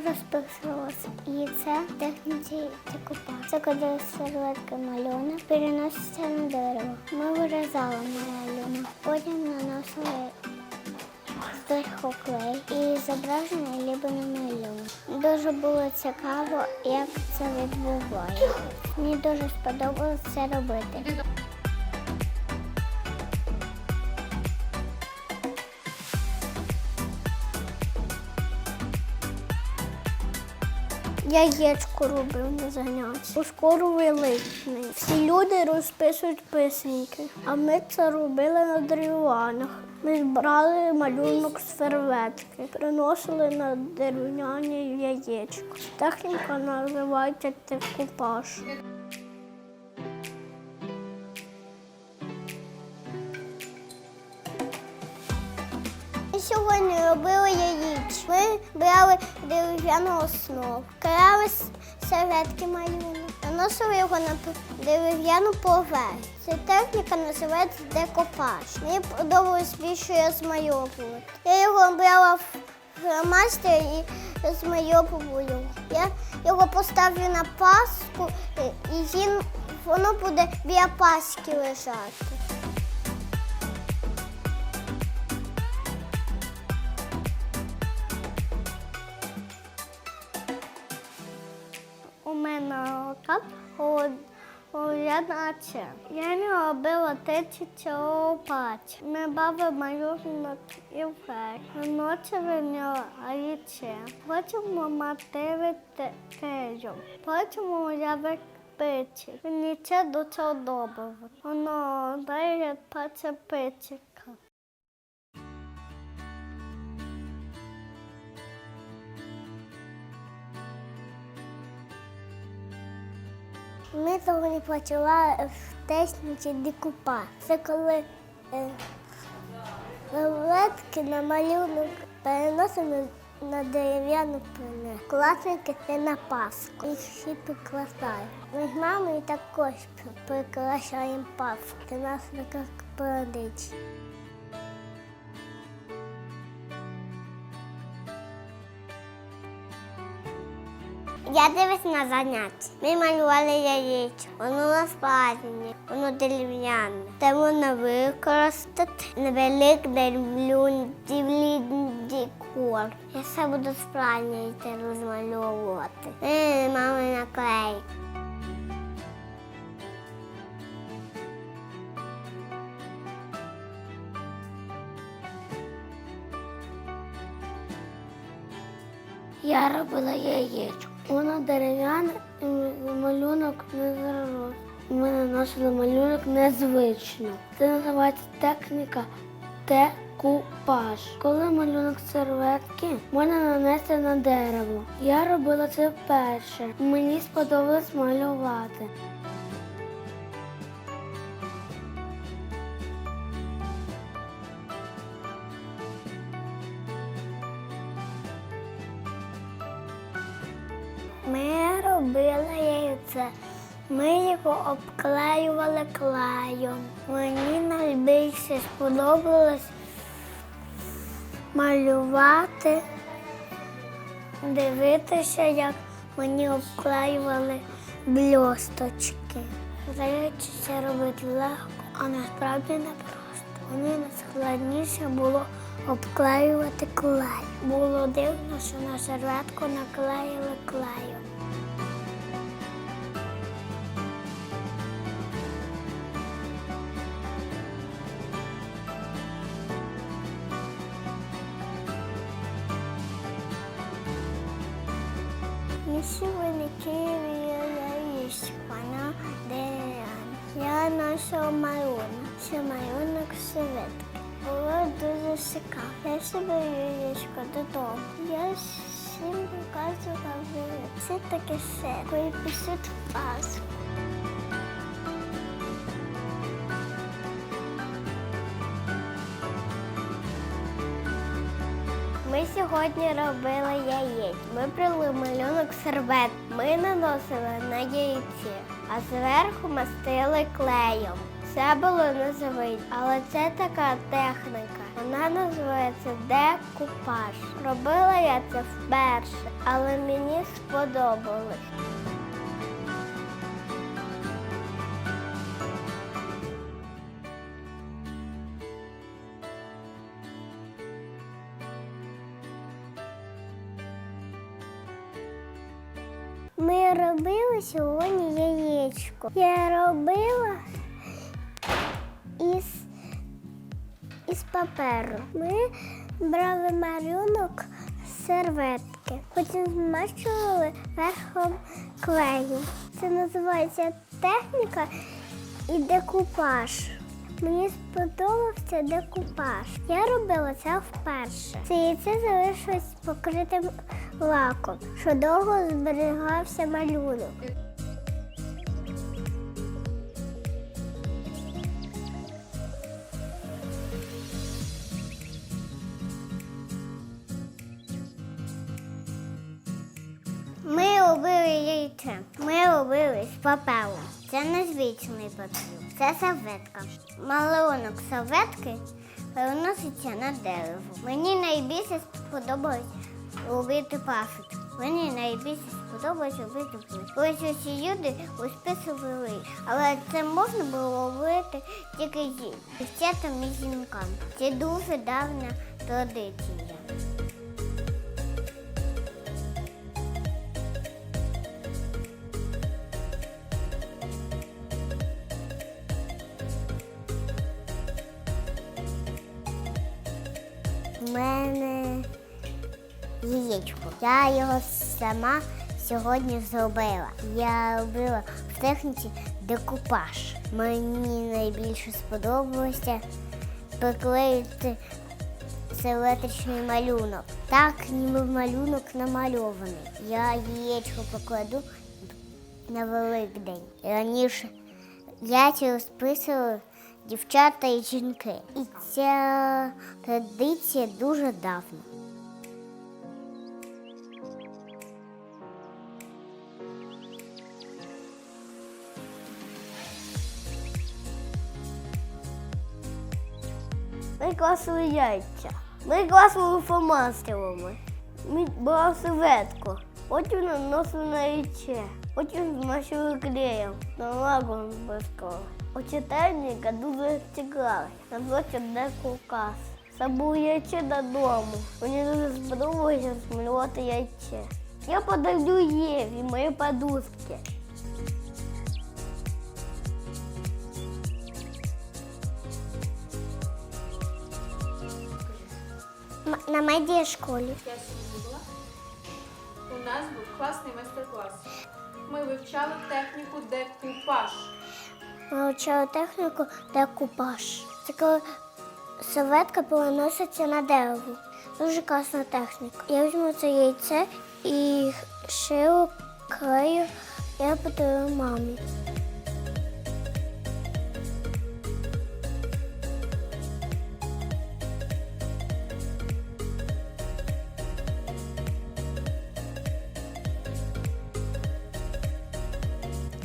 розписувалася. І це в техніці декупаж. Це коли серветки малюнок переноситься на дерево. Ми вирізали малюнок, потім наносили зверху клей і зображений лібо на малюнок. Дуже було цікаво, як це відбувається. Мені дуже сподобалося це робити. Яєчко робив на заняття, Скоро величний. Всі люди розписують писанки, а ми це робили на дерев'янах. Ми збирали малюнок з серветки, приносили на дерев'яні яєчко. Техніка називається декупаж. Ми брали дерев'яну основу, крали серветки малюнок, наносили його на дерев'яну поверхню. Ця техніка називається декопаж. Мені подобалось більше змальовувати. Я його брала в фломастер і змальовую. Я його поставлю на паску і він, воно буде біля паски лежати. Мене так одначе. Я не робила тисячу опать. Ми бави малюнок і фек. Ночі виняла яйце. Потім мама те- тежу. Потім я викпичі. Мені це дуже добре. Воно дає паче пичика. Ми сьогодні почала в техніці декупа. Це коли е, на малюнок переносимо на дерев'яну пилу. Класники це на паску. Їх всі прикрашають. Ми з мамою також прикрашаємо паску. Це нас така традиція. Я дивлюсь на заняття. Ми малювали яєчко. Воно розпадне, воно дерев'яне. Це можна використати невеликий дивлюнний декор. Я все буду справді йти розмальовувати. Е, мама наклей. Я робила яєчко. Воно дерев'яне і малюнок не зарос. Ми наносили малюнок незвично. Це називається техніка декупаж. Коли малюнок серветки можна нанести на дерево. Я робила це вперше. Мені сподобалось малювати. Ми робили яйце. Ми його обклеювали клеєм. Мені найбільше сподобалось малювати, дивитися, як мені обклеювали блісточки. Здається, це робити легко, а насправді не просто. Мені найскладніше було обклеювати клей. Було дивно, що на серветку наклеїли сьогодні в Києві яєчко, вона дерев'яна. Я нашого малюнок, це малюнок серветки. Було дуже цікаво. Я собі яєчко додому. Я всім показувала, це таке все, коли пишуть в Пасху. Ми сьогодні робили яєць. Ми брали малюнок сервет. Ми наносили на яйці, а зверху мастили клеєм. Це було незвично, але це така техніка. Вона називається декупаж. Робила я це вперше, але мені сподобалось. Ми робили сьогодні яєчко. Я робила із, із паперу. Ми брали малюнок з серветки, потім змащували верхом клею. Це називається техніка і декупаж. Мені сподобався декупаж. Я робила це вперше. Це яйце залишилось покритим лаком, що довго зберігався малюнок. Ми робили яйце. Ми робили з паперу. Це не звичний папір, це серветка. Малюнок серветки переноситься на дерево. Мені найбільше сподобалось робити пасочку. Мені найбільше сподобалось робити путь. Ось усі люди розписували, але це можна було робити тільки з дівчатам і жінкам. Це дуже давня традиція. У мене яєчко. Я його сама сьогодні зробила. Я робила в техніці декупаж. Мені найбільше сподобалося приклеїти симетричний малюнок. Так, ніби малюнок намальований. Я яєчко покладу на Великдень. Раніше яйця розписували дівчата і жінки. І ця традиція дуже давня. Ми класили яйця. Ми класили фомастерами. Ми брали серветку. Потім наносили на яйце. Потім змащили клеєм. На лагом блискали. Оця техніка дуже цікава. Називається декукас. Це було яйце додому. Мені дуже сподобалося змалювати яйце. Я подарю Єві мої подушки. На медіа школі. Я сьогодні була. У нас був класний майстер-клас. Ми вивчали техніку декупаж. Ми вчили техніку декупаж. Це коли серветка переноситься на дерево. Дуже класна техніка. Я візьму це яйце і шию клею. Я подарую мамі.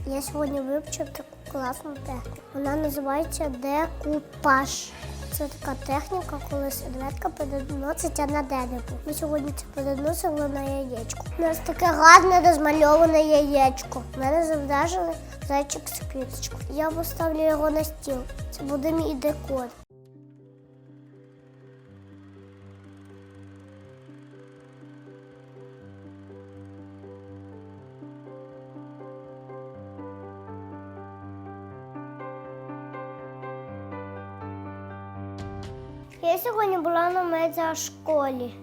Я сьогодні вивчив таку класну техніку. Вона називається декупаж. Це така техніка, коли серветка переноситься на дерево. Ми сьогодні це переносили на яєчко. У нас таке гарне розмальоване яєчко. У мене завдажили зайчик з квіточкою. Я поставлю його на стіл. Це буде мій декор. Сьогодні була на медіашколі.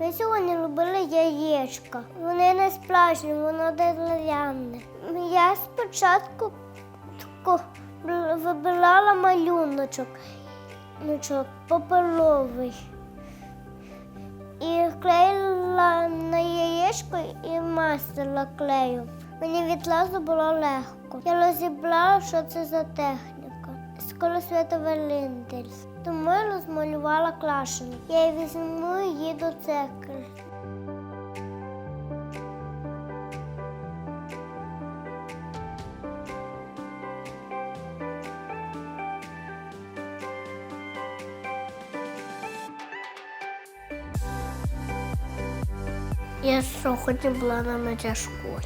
Ми сьогодні робили яєчка. Вони не справжні, воно дерев'яне. Я спочатку вибирала малюночок, паперовий. І клеїла на яєчко і мастила клею. Мені відразу було легко. Я розібрала, що це за техніка. Скоро свято Велинтельс. Тому я розмалювала клашену. Я візьму її до церкви. Я що сьогодні була на медіашколі.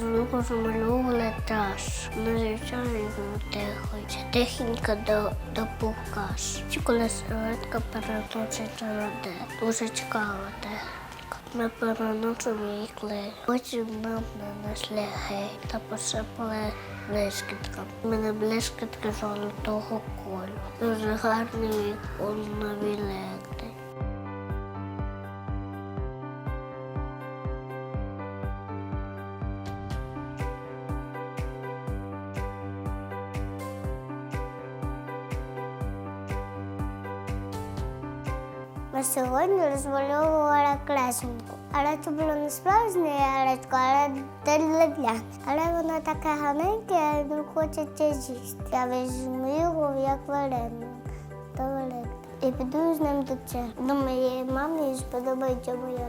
Знову замальовували трас. Звичайно, тихо. Техніка до, до показ. Чи коли серветка переноситься на де. Дуже цікава техніка. Ми переносимо її клей. Потім нам нанесли гей та посипали блискітками. У мене блискітки золотого кольору. Дуже гарний віконний лекти. Ми сьогодні розмальовувала красунку. Але це було не справжнє яєчко, але для Але воно таке гарненьке, не хочеться з'їсти. Я візьму його як варену. До великого. І піду з ним до церкви. До моєї мами сподобається моя.